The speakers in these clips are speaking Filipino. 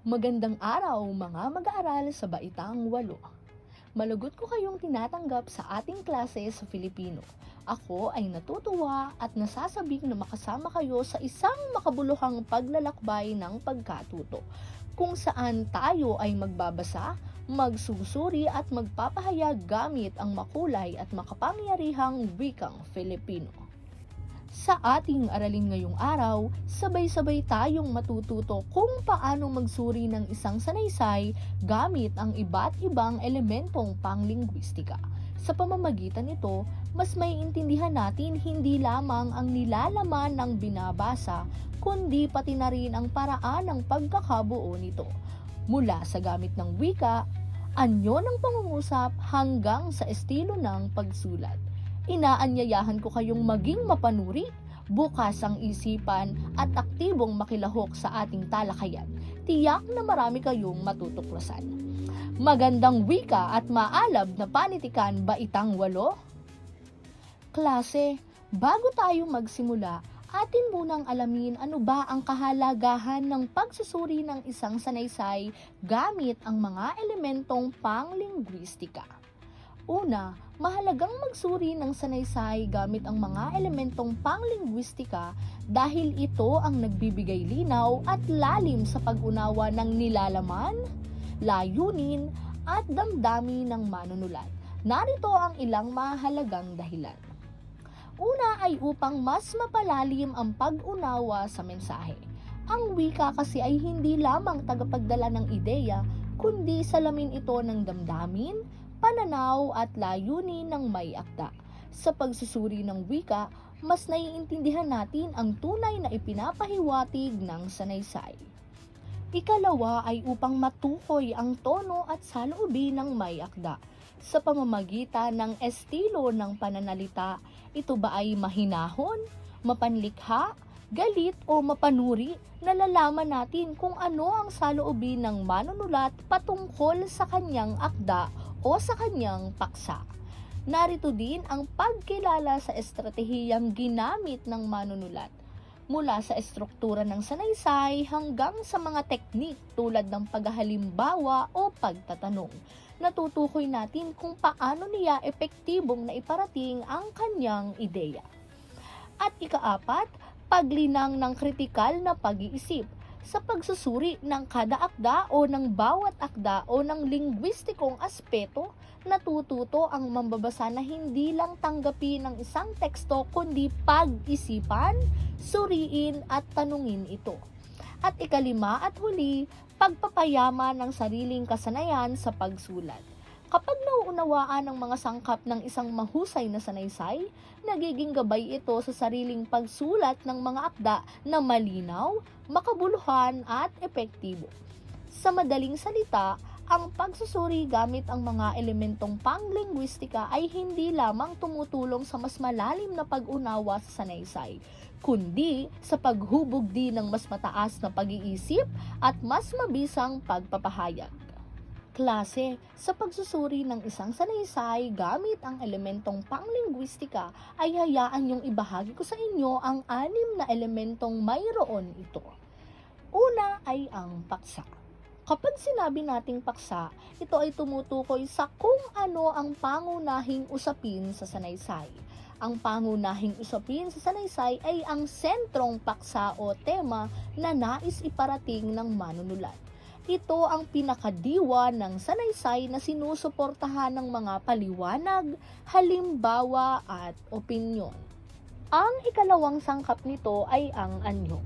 Magandang araw mga mag-aaral sa Baitang Walo. Malugot ko kayong tinatanggap sa ating klase sa Filipino. Ako ay natutuwa at nasasabing na makasama kayo sa isang makabuluhang paglalakbay ng pagkatuto kung saan tayo ay magbabasa, magsusuri at magpapahayag gamit ang makulay at makapangyarihang wikang Filipino. Sa ating aralin ngayong araw, sabay-sabay tayong matututo kung paano magsuri ng isang sanaysay gamit ang iba't ibang elementong panglingwistika. Sa pamamagitan nito, mas may intindihan natin hindi lamang ang nilalaman ng binabasa, kundi pati na rin ang paraan ng pagkakabuo nito. Mula sa gamit ng wika, anyo ng pangungusap hanggang sa estilo ng pagsulat inaanyayahan ko kayong maging mapanuri, bukas ang isipan at aktibong makilahok sa ating talakayan. Tiyak na marami kayong matutuklasan. Magandang wika at maalab na panitikan baitang walo? Klase, bago tayo magsimula, atin munang alamin ano ba ang kahalagahan ng pagsusuri ng isang sanaysay gamit ang mga elementong panglingwistika. Una, mahalagang magsuri ng sanaysay gamit ang mga elementong panglingwistika dahil ito ang nagbibigay linaw at lalim sa pag-unawa ng nilalaman, layunin, at damdamin ng manunulat. Narito ang ilang mahalagang dahilan. Una ay upang mas mapalalim ang pag-unawa sa mensahe. Ang wika kasi ay hindi lamang tagapagdala ng ideya, kundi salamin ito ng damdamin, pananaw at layunin ng may akda. Sa pagsusuri ng wika, mas naiintindihan natin ang tunay na ipinapahiwatig ng sanaysay. Ikalawa ay upang matukoy ang tono at saloobin ng may akda. Sa pamamagitan ng estilo ng pananalita, ito ba ay mahinahon, mapanlikha, galit o mapanuri, nalalaman natin kung ano ang saloobin ng manunulat patungkol sa kanyang akda o sa kanyang paksa. Narito din ang pagkilala sa estratehiyang ginamit ng manunulat mula sa estruktura ng sanaysay hanggang sa mga teknik tulad ng paghahalimbawa o pagtatanong. Natutukoy natin kung paano niya epektibong na iparating ang kanyang ideya. At ikaapat, paglinang ng kritikal na pag-iisip sa pagsusuri ng kada akda o ng bawat akda o ng lingwistikong aspeto, natututo ang mambabasa na hindi lang tanggapin ng isang teksto kundi pag-isipan, suriin at tanungin ito. At ikalima at huli, pagpapayama ng sariling kasanayan sa pagsulat. Kapag nauunawaan ng mga sangkap ng isang mahusay na sanaysay, nagiging gabay ito sa sariling pagsulat ng mga akda na malinaw, makabuluhan at epektibo. Sa madaling salita, ang pagsusuri gamit ang mga elementong panglingwistika ay hindi lamang tumutulong sa mas malalim na pag-unawa sa sanaysay, kundi sa paghubog din ng mas mataas na pag-iisip at mas mabisang pagpapahayag klase sa pagsusuri ng isang sanaysay gamit ang elementong panglingwistika ay hayaan yung ibahagi ko sa inyo ang anim na elementong mayroon ito. Una ay ang paksa. Kapag sinabi nating paksa, ito ay tumutukoy sa kung ano ang pangunahing usapin sa sanaysay. Ang pangunahing usapin sa sanaysay ay ang sentrong paksa o tema na nais iparating ng manunulat. Ito ang pinakadiwa ng sanaysay na sinusuportahan ng mga paliwanag, halimbawa at opinyon. Ang ikalawang sangkap nito ay ang anyo.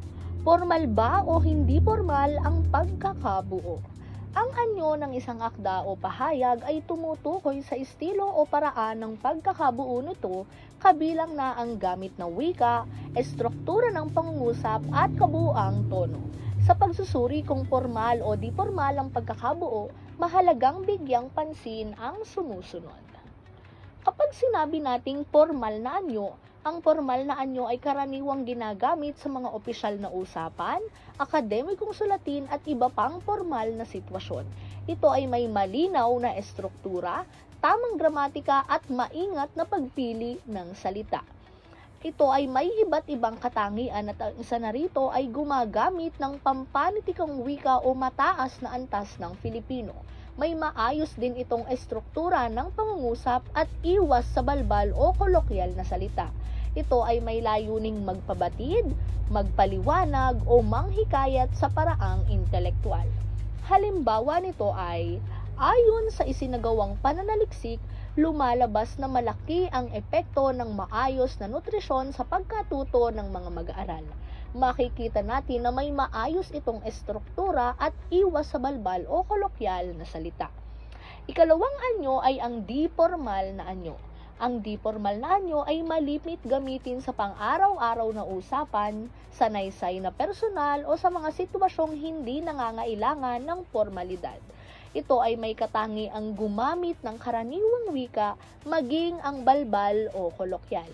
Formal ba o hindi formal ang pagkakabuo? Ang anyo ng isang akda o pahayag ay tumutukoy sa estilo o paraan ng pagkakabuo nito kabilang na ang gamit ng wika, estruktura ng pangungusap at kabuang tono. Sa pagsusuri kung formal o di formal ang pagkakabuo, mahalagang bigyang pansin ang sumusunod. Kapag sinabi nating formal na anyo, ang formal na anyo ay karaniwang ginagamit sa mga opisyal na usapan, akademikong sulatin at iba pang formal na sitwasyon. Ito ay may malinaw na estruktura, tamang gramatika at maingat na pagpili ng salita. Ito ay may iba't ibang katangian at ang isa na rito ay gumagamit ng pampanitikang wika o mataas na antas ng Filipino. May maayos din itong estruktura ng pangungusap at iwas sa balbal o kolokyal na salita. Ito ay may layuning magpabatid, magpaliwanag o manghikayat sa paraang intelektual. Halimbawa nito ay, ayon sa isinagawang pananaliksik, lumalabas na malaki ang epekto ng maayos na nutrisyon sa pagkatuto ng mga mag-aaral. Makikita natin na may maayos itong estruktura at iwas sa balbal o kolokyal na salita. Ikalawang anyo ay ang di-formal na anyo. Ang di-formal na anyo ay malimit gamitin sa pang-araw-araw na usapan, sanaysay na personal o sa mga sitwasyong hindi nangangailangan ng formalidad. Ito ay may katangi ang gumamit ng karaniwang wika, maging ang balbal o kolokyal.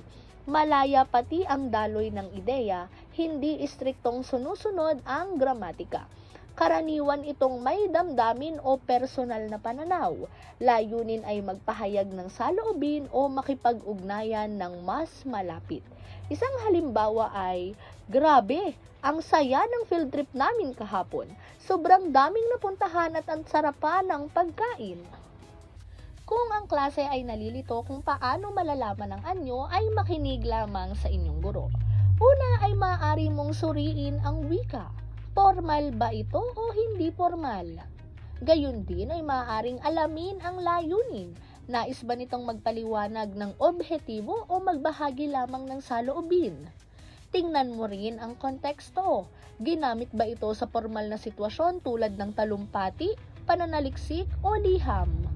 Malaya pati ang daloy ng ideya, hindi istriktong sunusunod ang gramatika. Karaniwan itong may damdamin o personal na pananaw. Layunin ay magpahayag ng saloobin o makipag-ugnayan ng mas malapit. Isang halimbawa ay, Grabe, ang saya ng field trip namin kahapon. Sobrang daming napuntahan at ang sarapan ng pagkain. Kung ang klase ay nalilito kung paano malalaman ang anyo, ay makinig lamang sa inyong guro. Una ay maaari mong suriin ang wika. Formal ba ito o hindi formal? Gayun din ay maaaring alamin ang layunin. Nais ba nitong magpaliwanag ng objetibo o magbahagi lamang ng saloobin? Tingnan mo rin ang konteksto. Ginamit ba ito sa formal na sitwasyon tulad ng talumpati, pananaliksik o liham?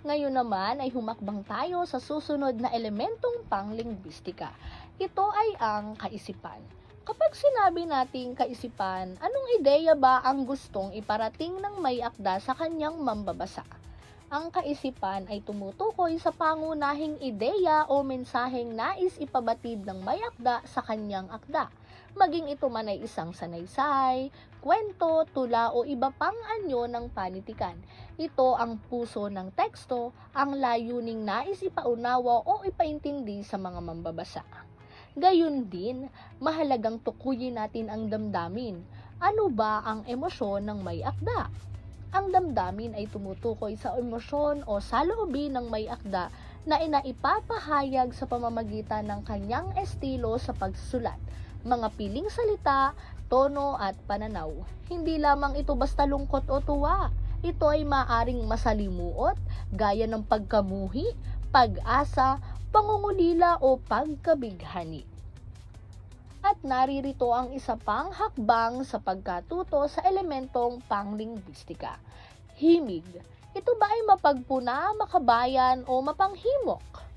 Ngayon naman ay humakbang tayo sa susunod na elementong panglingwistika. Ito ay ang kaisipan. Kapag sinabi nating kaisipan, anong ideya ba ang gustong iparating ng may akda sa kanyang mambabasa? Ang kaisipan ay tumutukoy sa pangunahing ideya o mensaheng nais ipabatid ng may akda sa kanyang akda. Maging ito man ay isang sanaysay, kwento, tula o iba pang anyo ng panitikan. Ito ang puso ng teksto, ang layuning nais ipaunawa o ipaintindi sa mga mambabasa. Gayun din, mahalagang tukuyin natin ang damdamin. Ano ba ang emosyon ng may akda? Ang damdamin ay tumutukoy sa emosyon o saloobin ng may akda na inaipapahayag sa pamamagitan ng kanyang estilo sa pagsusulat, mga piling salita, tono at pananaw. Hindi lamang ito basta lungkot o tuwa. Ito ay maaring masalimuot, gaya ng pagkamuhi, pag-asa, pangungulila o pagkabighani. At naririto ang isa pang hakbang sa pagkatuto sa elementong panglingwistika. Himig. Ito ba ay mapagpuna, makabayan o mapanghimok?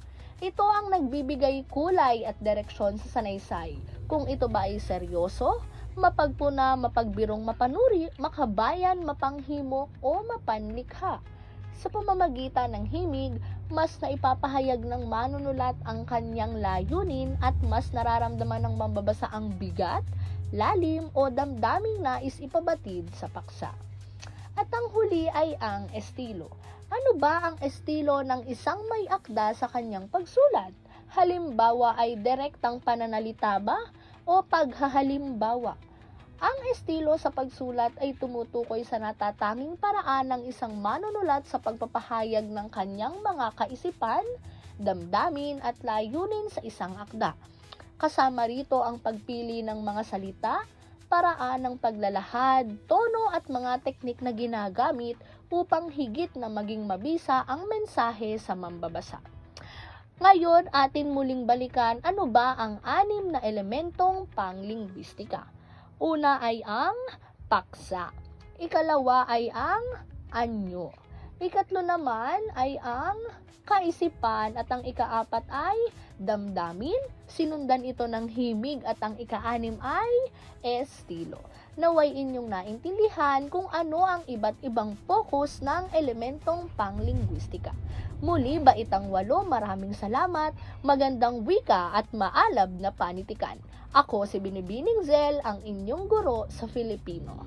Ito ang nagbibigay kulay at direksyon sa sanaysay. Kung ito ba ay seryoso, mapagpuna, mapagbirong mapanuri, makabayan, mapanghimok o mapanlikha. Sa pamamagitan ng himig, mas naipapahayag ng manunulat ang kanyang layunin at mas nararamdaman ng mambabasa ang bigat, lalim o damdaming nais ipabatid sa paksa. At ang huli ay ang estilo. Ano ba ang estilo ng isang may akda sa kanyang pagsulat? Halimbawa ay direktang pananalita ba o paghahalimbawa? Ang estilo sa pagsulat ay tumutukoy sa natatanging paraan ng isang manunulat sa pagpapahayag ng kanyang mga kaisipan, damdamin at layunin sa isang akda. Kasama rito ang pagpili ng mga salita, paraan ng paglalahad, tono at mga teknik na ginagamit upang higit na maging mabisa ang mensahe sa mambabasa. Ngayon, atin muling balikan ano ba ang anim na elementong panglingwistika. Una ay ang paksa. Ikalawa ay ang anyo. Ikatlo naman ay ang kaisipan at ang ikaapat ay damdamin. Sinundan ito ng himig at ang ikaanim ay estilo. Naway inyong naintindihan kung ano ang iba't ibang focus ng elementong panglingwistika. Muli baitang walo, maraming salamat, magandang wika at maalab na panitikan. Ako si Binibining Zel, ang inyong guro sa Filipino.